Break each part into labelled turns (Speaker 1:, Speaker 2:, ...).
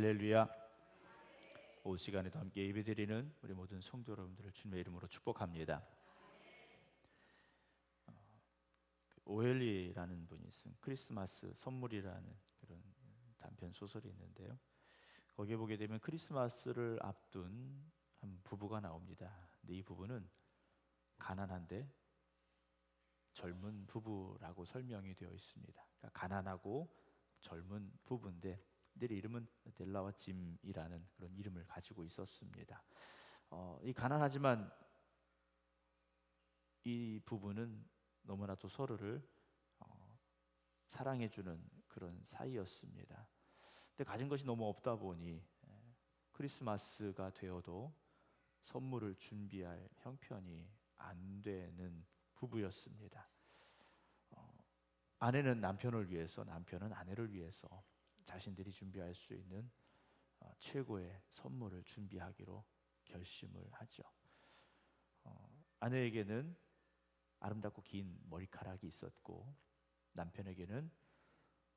Speaker 1: 할렐루야. 오 시간에도 함께 예배드리는 우리 모든 성도 여러분들을 주님의 이름으로 축복합니다. 어, 그 오엘리라는 분이 쓴 크리스마스 선물이라는 그런 단편 소설이 있는데요. 거기에 보게 되면 크리스마스를 앞둔 한 부부가 나옵니다. 근데 이 부부는 가난한데 젊은 부부라고 설명이 되어 있습니다. 그러니까 가난하고 젊은 부부인데 그들의 이름은 델라와 짐이라는 그런 이름을 가지고 있었습니다. 어, 이 가난하지만 이 부부는 너무나도 서로를 어, 사랑해주는 그런 사이였습니다. 근데 가진 것이 너무 없다 보니 에, 크리스마스가 되어도 선물을 준비할 형편이 안 되는 부부였습니다. 어, 아내는 남편을 위해서, 남편은 아내를 위해서 자신들이 준비할 수 있는 어, 최고의 선물을 준비하기로 결심을 하죠. 어, 아내에게는 아름답고 긴 머리카락이 있었고 남편에게는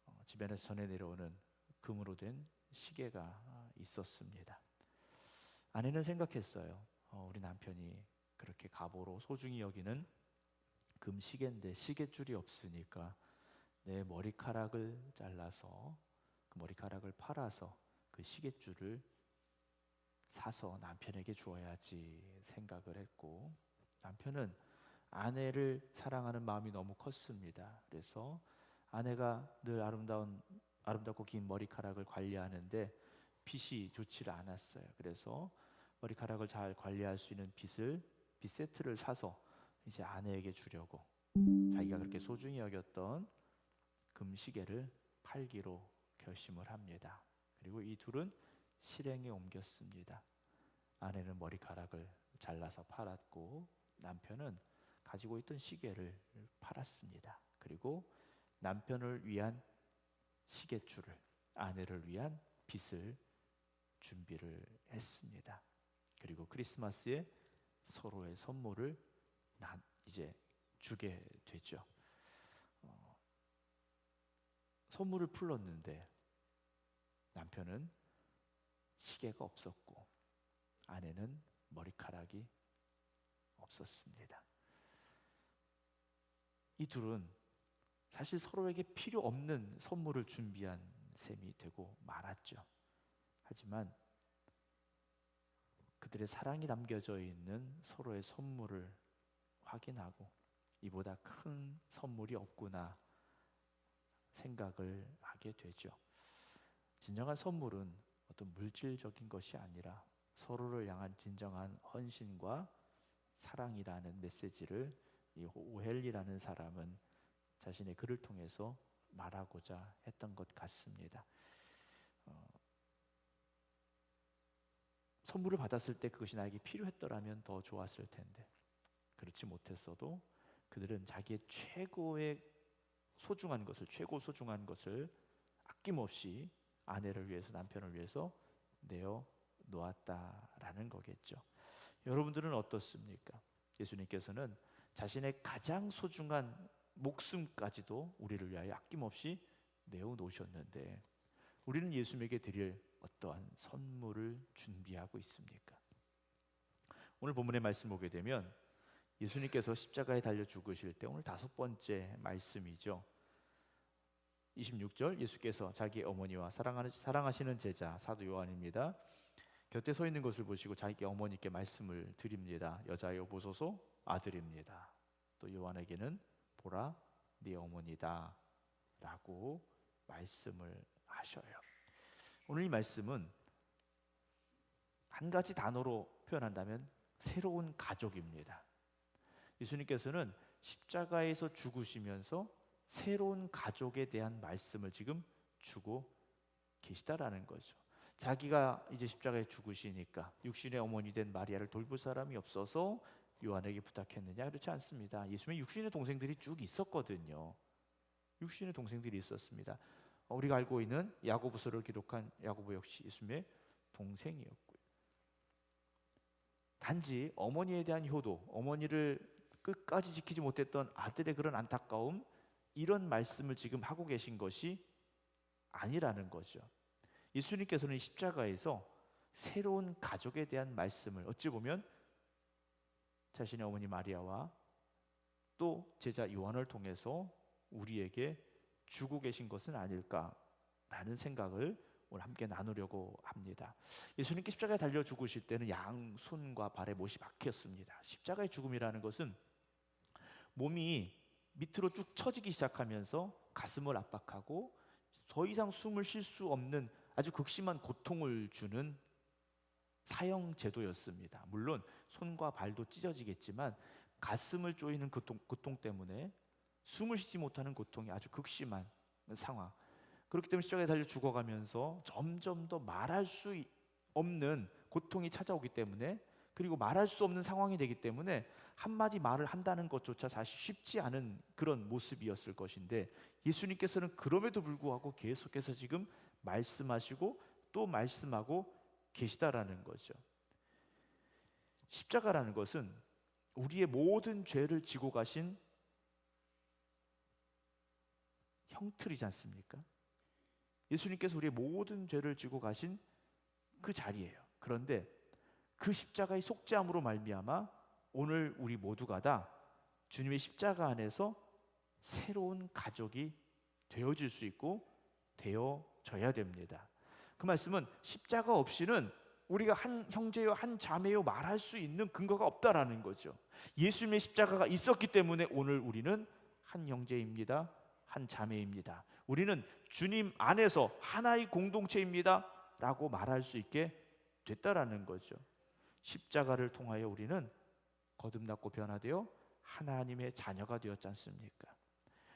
Speaker 1: 어, 집안에서 전해 내려오는 금으로 된 시계가 있었습니다. 아내는 생각했어요. 어, 우리 남편이 그렇게 가보로 소중히 여기는 금 시계인데 시계줄이 없으니까 내 머리카락을 잘라서 그 머리카락을 팔아서 그 시계줄을 사서 남편에게 주어야지 생각을 했고 남편은 아내를 사랑하는 마음이 너무 컸습니다. 그래서 아내가 늘 아름다운 아름답고 긴 머리카락을 관리하는데 빗이 좋지를 않았어요. 그래서 머리카락을 잘 관리할 수 있는 빗을 빗 세트를 사서 이제 아내에게 주려고 자기가 그렇게 소중히 여겼던 금시계를 팔기로 결심을 합니다. 그리고 이 둘은 실행에 옮겼습니다. 아내는 머리카락을 잘라서 팔았고 남편은 가지고 있던 시계를 팔았습니다. 그리고 남편을 위한 시계줄을 아내를 위한 빚을 준비를 했습니다. 그리고 크리스마스에 서로의 선물을 이제 주게 되죠. 어, 선물을 풀었는데 남편은 시계가 없었고 아내는 머리카락이 없었습니다. 이 둘은 사실 서로에게 필요 없는 선물을 준비한 셈이 되고 말았죠. 하지만 그들의 사랑이 담겨져 있는 서로의 선물을 확인하고 이보다 큰 선물이 없구나 생각을 하게 되죠. 진정한 선물은 어떤 물질적인 것이 아니라 서로를 향한 진정한 헌신과 사랑이라는 메시지를 이 오헬리라는 사람은 자신의 글을 통해서 말하고자 했던 것 같습니다. 어, 선물을 받았을 때 그것이 나에게 필요했더라면 더 좋았을 텐데 그렇지 못했어도 그들은 자기의 최고의 소중한 것을 최고 소중한 것을 아낌없이 아내를 위해서 남편을 위해서 내어 놓았다라는 거겠죠. 여러분들은 어떻습니까? 예수님께서는 자신의 가장 소중한 목숨까지도 우리를 위하여 아낌없이 내어 놓으셨는데 우리는 예수님에게 드릴 어떠한 선물을 준비하고 있습니까? 오늘 본문의 말씀 보게 되면 예수님께서 십자가에 달려 죽으실 때 오늘 다섯 번째 말씀이죠. 26절 예수께서 자기 어머니와 사랑하시는 제자 사도 요한입니다. 곁에 서 있는 것을 보시고 자기 어머니께 말씀을 드립니다. 여자여 보소서 아들입니다. 또 요한에게는 보라 네 어머니다 라고 말씀을 하셔요. 오늘 이 말씀은 한 가지 단어로 표현한다면 새로운 가족입니다. 예수님께서는 십자가에서 죽으시면서 새로운 가족에 대한 말씀을 지금 주고 계시다라는 거죠. 자기가 이제 십자가에 죽으시니까 육신의 어머니 된 마리아를 돌볼 사람이 없어서 요한에게 부탁했느냐 그렇지 않습니다. 예수님의 육신의 동생들이 쭉 있었거든요. 육신의 동생들이 있었습니다. 우리가 알고 있는 야고보서를 기록한 야고보 역시 예수님의 동생이었고요. 단지 어머니에 대한 효도, 어머니를 끝까지 지키지 못했던 아들의 그런 안타까움 이런 말씀을 지금 하고 계신 것이 아니라는 거죠. 예수님께서는 십자가에서 새로운 가족에 대한 말씀을 어찌 보면 자신의 어머니 마리아와 또 제자 요한을 통해서 우리에게 주고 계신 것은 아닐까라는 생각을 오늘 함께 나누려고 합니다. 예수님께 십자가에 달려 죽으실 때는 양손과 발에 못이 박혔습니다. 십자가의 죽음이라는 것은 몸이 밑으로 쭉 처지기 시작하면서 가슴을 압박하고 더 이상 숨을 쉴 수 없는 아주 극심한 고통을 주는 사형 제도였습니다. 물론 손과 발도 찢어지겠지만 가슴을 쪼이는 고통, 고통 때문에 숨을 쉬지 못하는 고통이 아주 극심한 상황. 그렇기 때문에 십자가에 달려 죽어가면서 점점 더 말할 수 없는 고통이 찾아오기 때문에 그리고 말할 수 없는 상황이 되기 때문에 한마디 말을 한다는 것조차 사실 쉽지 않은 그런 모습이었을 것인데 예수님께서는 그럼에도 불구하고 계속해서 지금 말씀하시고 또 말씀하고 계시다라는 거죠. 십자가라는 것은 우리의 모든 죄를 지고 가신 형틀이지 않습니까? 예수님께서 우리의 모든 죄를 지고 가신 그 자리예요. 그런데 그 십자가의 속죄함으로 말미암아 오늘 우리 모두가 다 주님의 십자가 안에서 새로운 가족이 되어질 수 있고 되어져야 됩니다. 그 말씀은 십자가 없이는 우리가 한 형제요 한 자매요 말할 수 있는 근거가 없다라는 거죠. 예수님의 십자가가 있었기 때문에 오늘 우리는 한 형제입니다. 한 자매입니다. 우리는 주님 안에서 하나의 공동체입니다라고 말할 수 있게 됐다라는 거죠. 십자가를 통하여 우리는 거듭났고 변화되어 하나님의 자녀가 되었지 않습니까?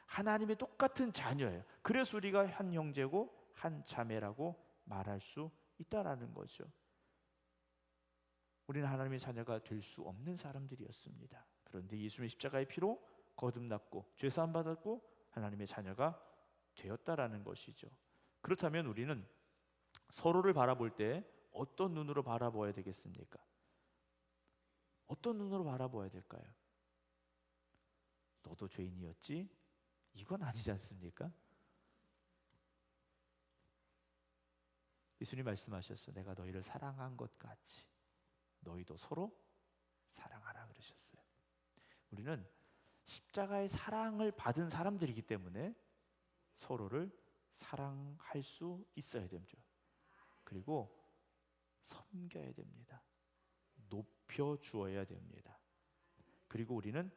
Speaker 1: 하나님의 똑같은 자녀예요. 그래서 우리가 한 형제고 한 자매라고 말할 수 있다라는 거죠. 우리는 하나님의 자녀가 될 수 없는 사람들이었습니다. 그런데 예수님의 십자가의 피로 거듭났고 죄 사함 받았고 하나님의 자녀가 되었다라는 것이죠. 그렇다면 우리는 서로를 바라볼 때 어떤 눈으로 바라봐야 되겠습니까? 어떤 눈으로 바라봐야 될까요? 너도 죄인이었지? 이건 아니지 않습니까? 예수님 말씀하셨어. 내가 너희를 사랑한 것 같이 너희도 서로 사랑하라 그러셨어요. 우리는 십자가의 사랑을 받은 사람들이기 때문에 서로를 사랑할 수 있어야 되죠. 그리고 섬겨야 됩니다. 높여 주어야 됩니다. 그리고 우리는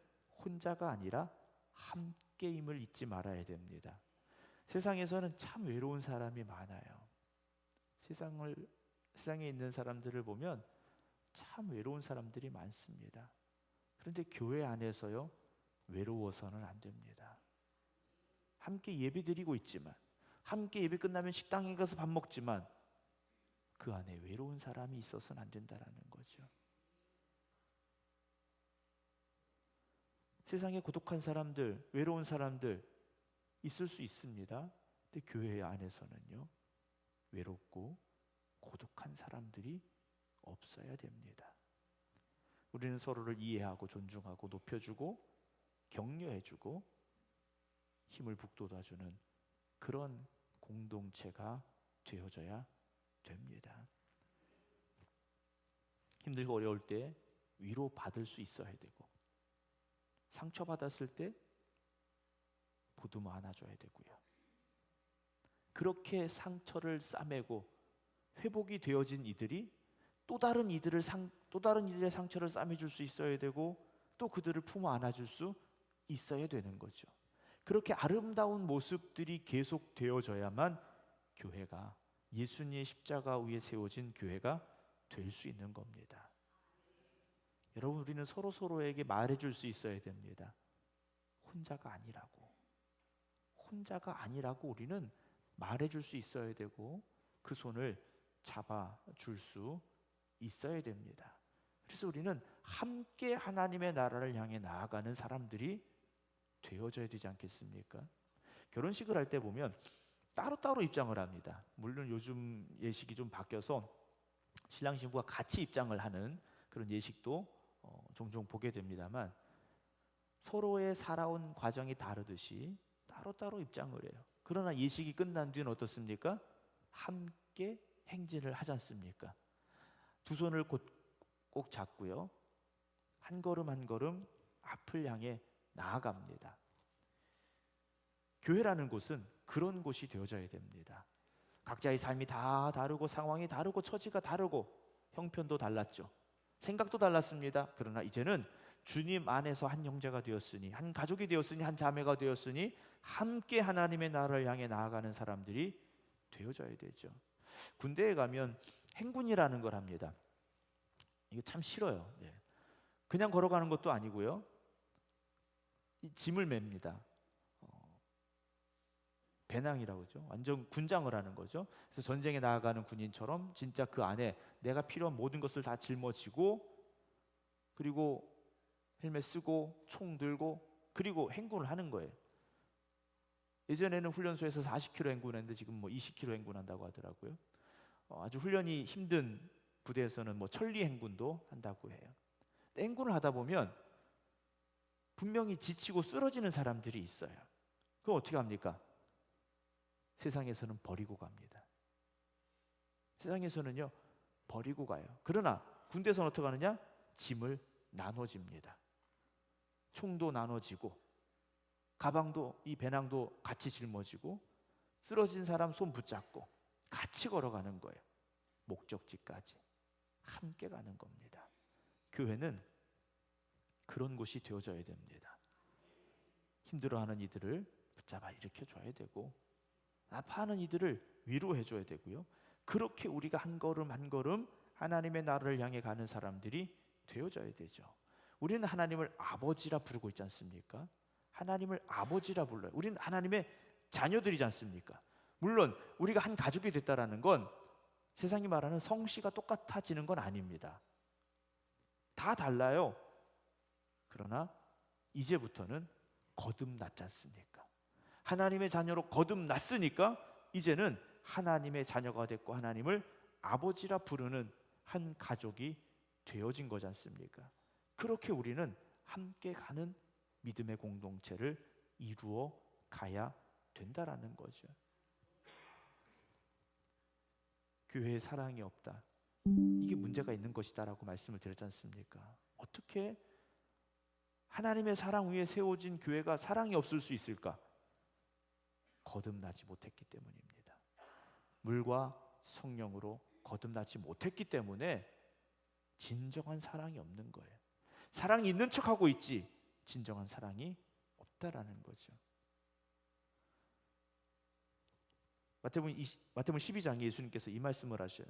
Speaker 1: 혼자가 아니라 함께임을 잊지 말아야 됩니다. 세상에서는 참 외로운 사람이 많아요. 세상을 세상에 있는 사람들을 보면 참 외로운 사람들이 많습니다. 그런데 교회 안에서요 외로워서는 안 됩니다. 함께 예배 드리고 있지만 함께 예배 끝나면 식당에 가서 밥 먹지만 그 안에 외로운 사람이 있어서는 안 된다라는 거죠. 세상에 고독한 사람들, 외로운 사람들 있을 수 있습니다. 근데 교회 안에서는요. 외롭고 고독한 사람들이 없어야 됩니다. 우리는 서로를 이해하고 존중하고 높여주고 격려해주고 힘을 북돋아주는 그런 공동체가 되어져야 됩니다. 힘들고 어려울 때 위로 받을 수 있어야 되고 상처받았을 때 보듬어 안아줘야 되고요. 그렇게 상처를 싸매고 회복이 되어진 이들이 또 다른 이들을 상, 또 다른 이들의 상처를 싸매줄 수 있어야 되고 또 그들을 품어 안아줄 수 있어야 되는 거죠. 그렇게 아름다운 모습들이 계속 되어져야만 교회가 예수님의 십자가 위에 세워진 교회가 될 수 있는 겁니다. 여러분 우리는 서로 서로에게 말해줄 수 있어야 됩니다. 혼자가 아니라고. 혼자가 아니라고 우리는 말해줄 수 있어야 되고 그 손을 잡아줄 수 있어야 됩니다. 그래서 우리는 함께 하나님의 나라를 향해 나아가는 사람들이 되어져야 되지 않겠습니까? 결혼식을 할 때 보면 따로따로 입장을 합니다. 물론 요즘 예식이 좀 바뀌어서 신랑 신부가 같이 입장을 하는 그런 예식도 어, 종종 보게 됩니다만 서로의 살아온 과정이 다르듯이 따로따로 입장을 해요. 그러나 예식이 끝난 뒤는 어떻습니까? 함께 행진을 하지 않습니까? 두 손을 곧, 꼭 잡고요. 한 걸음 한 걸음 앞을 향해 나아갑니다. 교회라는 곳은 그런 곳이 되어져야 됩니다. 각자의 삶이 다 다르고 상황이 다르고 처지가 다르고 형편도 달랐죠. 생각도 달랐습니다. 그러나 이제는 주님 안에서 한 형제가 되었으니 한 가족이 되었으니 한 자매가 되었으니 함께 하나님의 나라를 향해 나아가는 사람들이 되어져야 되죠. 군대에 가면 행군이라는 걸 합니다. 이게 참 싫어요. 네. 그냥 걸어가는 것도 아니고요. 이 짐을 맵니다. 어, 배낭이라고 죠 완전 군장을 하는 거죠. 그래서 전쟁에 나아가는 군인처럼 진짜 그 안에 내가 필요한 모든 것을 다 짊어지고 그리고 헬멧 쓰고 총 들고 그리고 행군을 하는 거예요. 예전에는 훈련소에서 40km 행군했는데 지금 뭐 20km 행군한다고 하더라고요. 어, 아주 훈련이 힘든 부대에서는 뭐 천리 행군도 한다고 해요. 행군을 하다 보면 분명히 지치고 쓰러지는 사람들이 있어요. 그럼 어떻게 합니까? 세상에서는 버리고 갑니다. 세상에서는요 버리고 가요. 그러나 군대에서는 어떻게 하느냐? 짐을 나눠집니다. 총도 나눠지고 가방도 이 배낭도 같이 짊어지고 쓰러진 사람 손 붙잡고 같이 걸어가는 거예요. 목적지까지 함께 가는 겁니다. 교회는 그런 곳이 되어져야 됩니다. 힘들어하는 이들을 붙잡아 일으켜 줘야 되고 아파하는 이들을 위로해 줘야 되고요. 그렇게 우리가 한 걸음 한 걸음 하나님의 나라를 향해 가는 사람들이 되어져야 되죠. 우리는 하나님을 아버지라 부르고 있지 않습니까? 하나님을 아버지라 불러요. 우리는 하나님의 자녀들이지 않습니까? 물론 우리가 한 가족이 됐다라는 건 세상이 말하는 성씨가 똑같아지는 건 아닙니다. 다 달라요. 그러나 이제부터는 거듭났지 않습니까? 하나님의 자녀로 거듭났으니까 이제는 하나님의 자녀가 됐고 하나님을 아버지라 부르는 한 가족이 되어진 거지 않습니까? 그렇게 우리는 함께 가는 믿음의 공동체를 이루어 가야 된다라는 거죠. 교회에 사랑이 없다. 이게 문제가 있는 것이다라고 말씀을 드렸지 않습니까? 어떻게 하나님의 사랑 위에 세워진 교회가 사랑이 없을 수 있을까? 거듭나지 못했기 때문입니다. 물과 성령으로 거듭나지 못했기 때문에 진정한 사랑이 없는 거예요. 사랑이 있는 척하고 있지 진정한 사랑이 없다라는 거죠. 마태복음 12장에 예수님께서 이 말씀을 하셔요.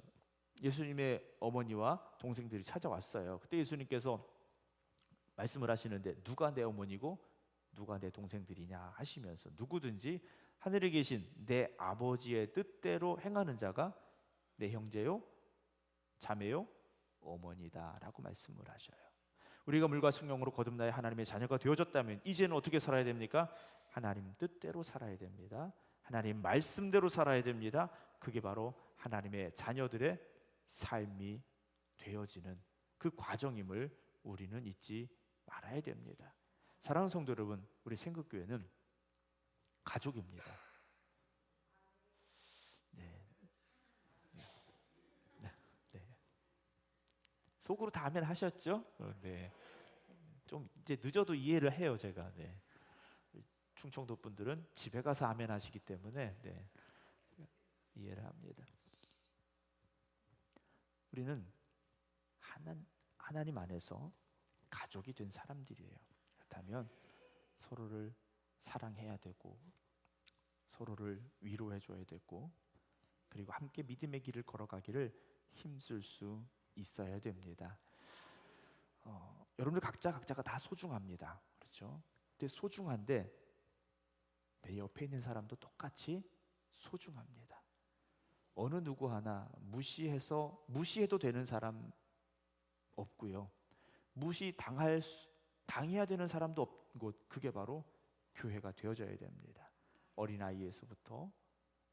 Speaker 1: 예수님의 어머니와 동생들이 찾아왔어요. 그때 예수님께서 말씀을 하시는데 누가 내 어머니고 누가 내 동생들이냐 하시면서 누구든지 하늘에 계신 내 아버지의 뜻대로 행하는 자가 내 형제요, 자매요, 어머니다라고 말씀을 하셔요. 우리가 물과 성령으로 거듭나야 하나님의 자녀가 되어졌다면 이제는 어떻게 살아야 됩니까? 하나님 뜻대로 살아야 됩니다. 하나님 말씀대로 살아야 됩니다. 그게 바로 하나님의 자녀들의 삶이 되어지는 그 과정임을 우리는 잊지 말아야 됩니다. 사랑하는 성도 여러분, 우리 생극교회는 가족입니다. 네. 네. 네. 속으로 다 아멘 하셨죠? 어, 네. 좀 이제 늦어도 이해를 해요, 제가. 네. 충청도 분들은 집에 가서 아멘 하시기 때문에 네. 이해를 합니다. 우리는 하나, 하나님 안에서 가족이 된 사람들이에요. 그렇다면 서로를 사랑해야 되고 서로를 위로해 줘야 되고 그리고 함께 믿음의 길을 걸어가기를 힘쓸 수 있어야 됩니다. 어, 여러분들 각자 각자가 다 소중합니다. 그렇죠? 근데 소중한데 내 옆에 있는 사람도 똑같이 소중합니다. 어느 누구 하나 무시해서 무시해도 되는 사람 없고요. 무시 당할 당해야 되는 사람도 없고 그게 바로 교회가 되어져야 됩니다. 어린 아이에서부터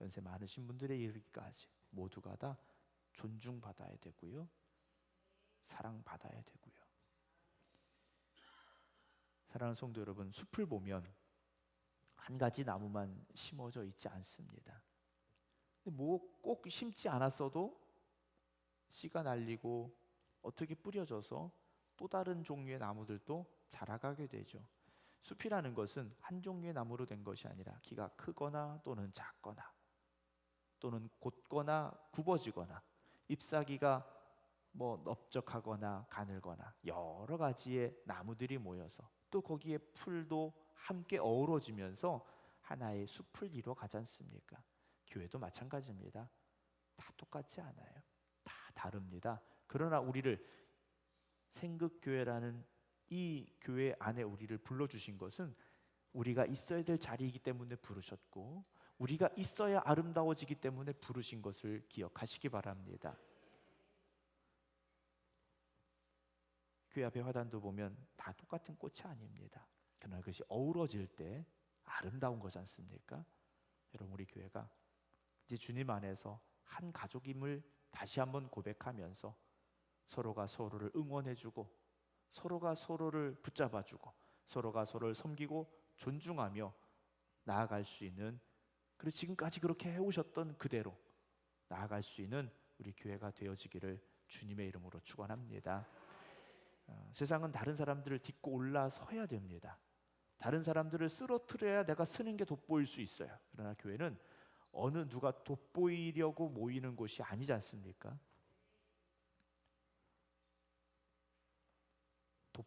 Speaker 1: 연세 많으신 분들에 이르기까지 모두가 다 존중받아야 되고요. 사랑받아야 되고요. 사랑하는 성도 여러분, 숲을 보면 한 가지 나무만 심어져 있지 않습니다. 뭐 꼭 심지 않았어도 씨가 날리고 어떻게 뿌려져서 또 다른 종류의 나무들도 자라가게 되죠. 숲이라는 것은 한 종류의 나무로 된 것이 아니라 키가 크거나 또는 작거나 또는 곧거나 굽어지거나 잎사귀가 뭐 넓적하거나 가늘거나 여러 가지의 나무들이 모여서 또 거기에 풀도 함께 어우러지면서 하나의 숲을 이루어 가지 않습니까? 교회도 마찬가지입니다. 다 똑같지 않아요. 다 다릅니다. 그러나 우리를 생극교회라는 이 교회 안에 우리를 불러주신 것은 우리가 있어야 될 자리이기 때문에 부르셨고 우리가 있어야 아름다워지기 때문에 부르신 것을 기억하시기 바랍니다. 교회 앞에 화단도 보면 다 똑같은 꽃이 아닙니다. 그러나 그것이 어우러질 때 아름다운 거지 않습니까? 여러분 우리 교회가 이제 주님 안에서 한 가족임을 다시 한번 고백하면서 서로가 서로를 응원해주고 서로가 서로를 붙잡아주고 서로가 서로를 섬기고 존중하며 나아갈 수 있는 그리고 지금까지 그렇게 해오셨던 그대로 나아갈 수 있는 우리 교회가 되어지기를 주님의 이름으로 축원합니다. 어, 세상은 다른 사람들을 딛고 올라서야 됩니다. 다른 사람들을 쓰러뜨려야 내가 쓰는 게 돋보일 수 있어요. 그러나 교회는 어느 누가 돋보이려고 모이는 곳이 아니지 않습니까?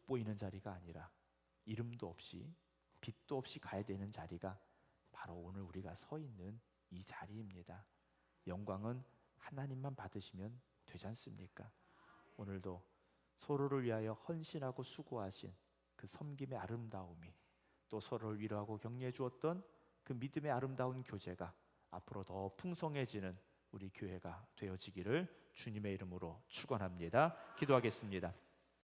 Speaker 1: 돋보이는 자리가 아니라 이름도 없이 빛도 없이 가야 되는 자리가 바로 오늘 우리가 서 있는 이 자리입니다. 영광은 하나님만 받으시면 되지 않습니까? 오늘도 서로를 위하여 헌신하고 수고하신 그 섬김의 아름다움이 또 서로를 위로하고 격려해 주었던 그 믿음의 아름다운 교제가 앞으로 더 풍성해지는 우리 교회가 되어지기를 주님의 이름으로 축원합니다. 기도하겠습니다.